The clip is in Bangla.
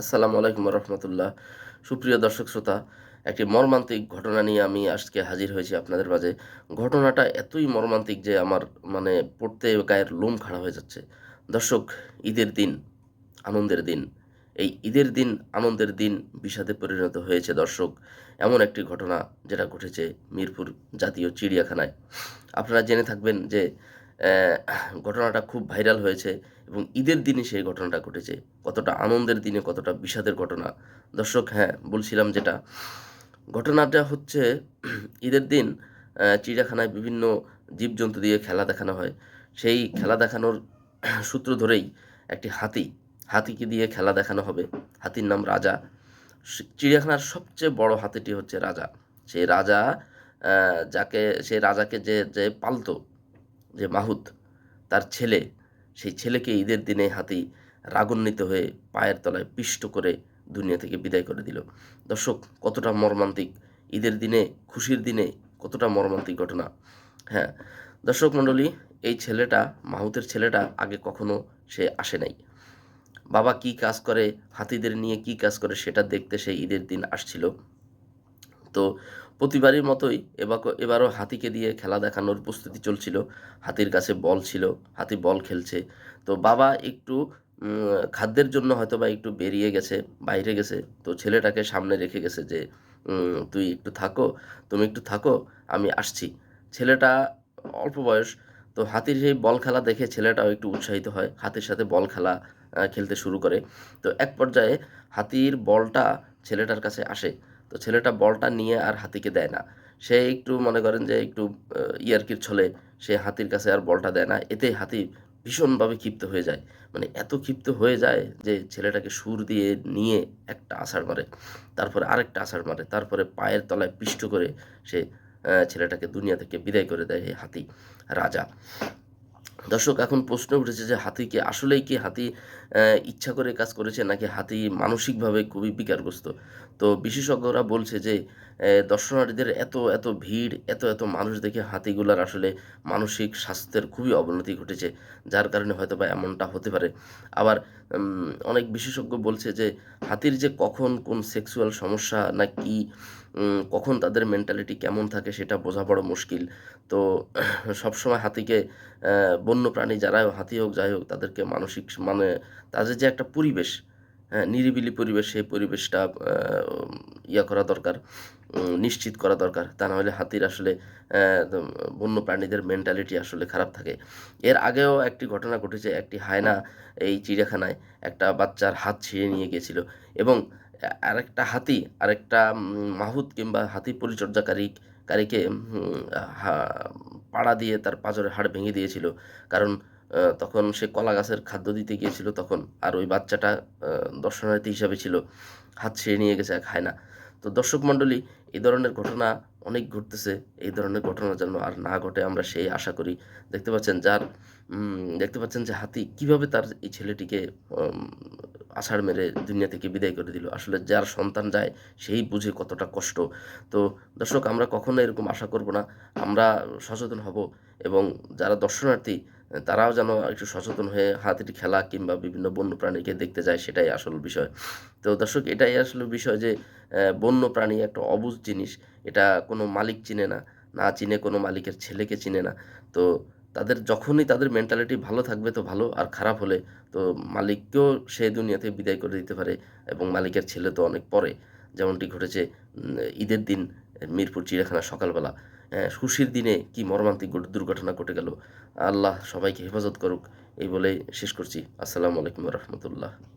আসসালামু আলাইকুম রহমতুল্লাহ সুপ্রিয় দর্শক শ্রোতা, একটি মর্মান্তিক ঘটনা নিয়ে আমি আজকে হাজির হয়েছি আপনাদের মাঝে। ঘটনাটা এতই মর্মান্তিক যে আমার মানে পড়তে গায়ের লোম খাড়া হয়ে যাচ্ছে। দর্শক, ঈদের দিন, আনন্দের দিন, এই ঈদের দিন, আনন্দের দিন বিষাদে পরিণত হয়েছে দর্শক। এমন একটি ঘটনা যেটা ঘটেছে মিরপুর জাতীয় চিড়িয়াখানায়। আপনারা জেনে থাকবেন যে ঘটনাটা খুব ভাইরাল হয়েছে। এবং ঈদের দিনে সেই ঘটনাটা ঘটেছে। কতটা আনন্দের দিনে, কতটা বিষাদের ঘটনা। দর্শক হ্যাঁ বলছিলাম যেটা। ঘটনাটা হচ্ছে, ঈদের দিন চিড়িয়াখানায় বিভিন্ন জীবজন্তু দিয়ে খেলা দেখানো হয়। সেই খেলা দেখানোর সূত্র ধরেই একটি হাতি, হাতিকে দিয়ে খেলা দেখানো হবে। হাতির নাম রাজা। চিড়িয়াখানার সবচেয়ে বড় হাতিটি হচ্ছে রাজা। সেই রাজা যাকে, সেই রাজাকে যে যে পালতো, যে মাহুত, তার ছেলে সেই ছেলেকে ঈদের দিনে হাতি রাগান্বিত হয়ে পায়ের তলায় পিষ্ট করে দুনিয়া থেকে বিদায় করে দিল। দর্শক, কতটা মর্মান্তিক। ঈদের দিনে, খুশির দিনে কতটা মর্মান্তিক ঘটনা। হ্যাঁ দর্শক মণ্ডলী, এই ছেলেটা, মাহুতের ছেলেটা আগে কখনো সে আসে নাই। বাবা কি কাজ করে, হাতিদের নিয়ে কি কাজ করে সেটা দেখতে সে ঈদের দিন আসছিল। তো প্রতিবারের মতোই এবার এবারও হাতিকে দিয়ে খেলা দেখানোর প্রস্তুতি চলছিল। হাতির কাছে বল ছিল, হাতি বল খেলছে। তো বাবা একটু খাদ্যের জন্য হয়তো বা একটু বেরিয়ে গেছে, বাইরে গেছে। তো ছেলেটাকে সামনে রেখে গেছে যে তুই একটু থাকো, তুমি একটু থাকো, আমি আসছি। ছেলেটা অল্প বয়স, তো হাতির সেই বল খেলা দেখে ছেলেটাও একটু উৎসাহিত হয়। হাতির সাথে বল খেলা খেলতে শুরু করে। তো এক পর্যায়ে হাতির বলটা ছেলেটার কাছে আসে। তো ছেলেটা বলটা নিয়ে আর হাতিকে দেয় না। সে একটু মনে করেন যে একটু ইয়ার্কির ছলে সে হাতির কাছে আর বলটা দেয় না। এতে হাতি ভীষণভাবে ক্ষিপ্ত হয়ে যায়। মানে এত ক্ষিপ্ত হয়ে যায় যে ছেলেটাকে সুর দিয়ে নিয়ে একটা আষাঢ় মারে, তারপরে আরেকটা আষাঢ় মারে, তারপরে পায়ের তলায় পিষ্ট করে সে ছেলেটাকে দুনিয়া থেকে বিদায় করে দেয় হাতি রাজা। দর্শক, এখন প্রশ্ন উঠেছে যে হাতি কি আসলেই কি হাতি ইচ্ছা করে কাজ করেছে নাকি হাতি মানসিকভাবে খুবই বিকারগ্রস্ত? তো বিশেষজ্ঞরা বলছে যে দর্শনার্থীদের এত এত ভিড়, এত এত মানুষ দেখে হাতিগুলার আসলে মানসিক স্বাস্থ্যের খুবই অবনতি ঘটেছে। যার কারণে হয়তো বা এমনটা হতে পারে। আবার অনেক বিশেষজ্ঞ বলছে যে হাতির যে কখন কোন সেক্সুয়াল সমস্যা না কি কখন তাদের মেন্টালিটি কেমন থাকে সেটা বোঝা বড় মুশকিল। তো সবসময় হাতিকে বন্য প্রাণী যারা হাতি হোক, যাই হোক, তাদেরকে মানসিক মানে তাদের যে একটা পরিবেশ নিরিবিলি পরিবেশ, সেই পরিবেশটা ইয়া করা দরকার নিশ্চিত করা দরকার। তা নাহলে হাতির আসলে বন্য প্রাণীদের মেন্টালিটি আসলে খারাপ থাকে। এর আগেও একটি ঘটনা ঘটেছে, একটি হায়না এই চিড়িয়াখানায় একটা বাচ্চার হাত ছিঁড়ে নিয়ে গিয়েছিল এবং আরেকটা হাতি, আরেকটা মাহুত কিংবা হাতি পরিচর্যাকারী, কারীকে পাড়া দিয়ে তার পাঁজরের হাড় ভেঙে দিয়েছিল। কারণ তখন সে কলা গাছের খাদ্য দিতে গিয়েছিল, তখন আর ওই বাচ্চাটা দর্শনার্থী হিসাবে ছিল। হাত ছেড়ে নিয়ে গেছে খায় না। তো দর্শক মণ্ডলী, এই ধরনের ঘটনা অনেক ঘটতেছে। এই ধরনের ঘটনা যেন আর না ঘটে, আমরা সেই আশা করি। দেখতে পাচ্ছেন যার দেখতে পাচ্ছেন যে হাতি কীভাবে তার এই ছেলেটিকে আষাঢ় মেরে দুনিয়া থেকে বিদায় করে দিল। আসলে যার সন্তান যায়, সেই বুঝে কতটা কষ্ট। তো দর্শক, আমরা কখনো এরকম আশা করব না। আমরা সচেতন হব এবং যারা দর্শনার্থী তারাও যেন একটু সচেতন হয়ে হাতির খেলা কিংবা বিভিন্ন বন্য প্রাণীকে দেখতে যায়, সেটাই আসল বিষয়। তো দর্শক, এটাই আসলে বিষয় যে বন্য প্রাণী একটা অবুঝ জিনিস। এটা কোনো মালিক চিনে না না চিনে কোনো মালিকের ছেলেকে চিনে না। তো তাদের যখনই তাদের মেন্টালিটি ভালো থাকবে তো ভালো, আর খারাপ হলে তো মালিককেও সে দুনিয়াতে বিদায় করে দিতে পারে এবং মালিকের ছেলে তো অনেক পরে। যেমনটি ঘটেছে ঈদের দিন মিরপুর চিড়িয়াখানা সকালবেলা। খুশির দিনে কি মর্মান্তিক দুর্ঘটনা ঘটে গেল? আল্লাহ সবাইকে হেফাজত করুক। এই বলেই শেষ করছি। আসসালামু আলাইকুম রহমতুল্লাহ।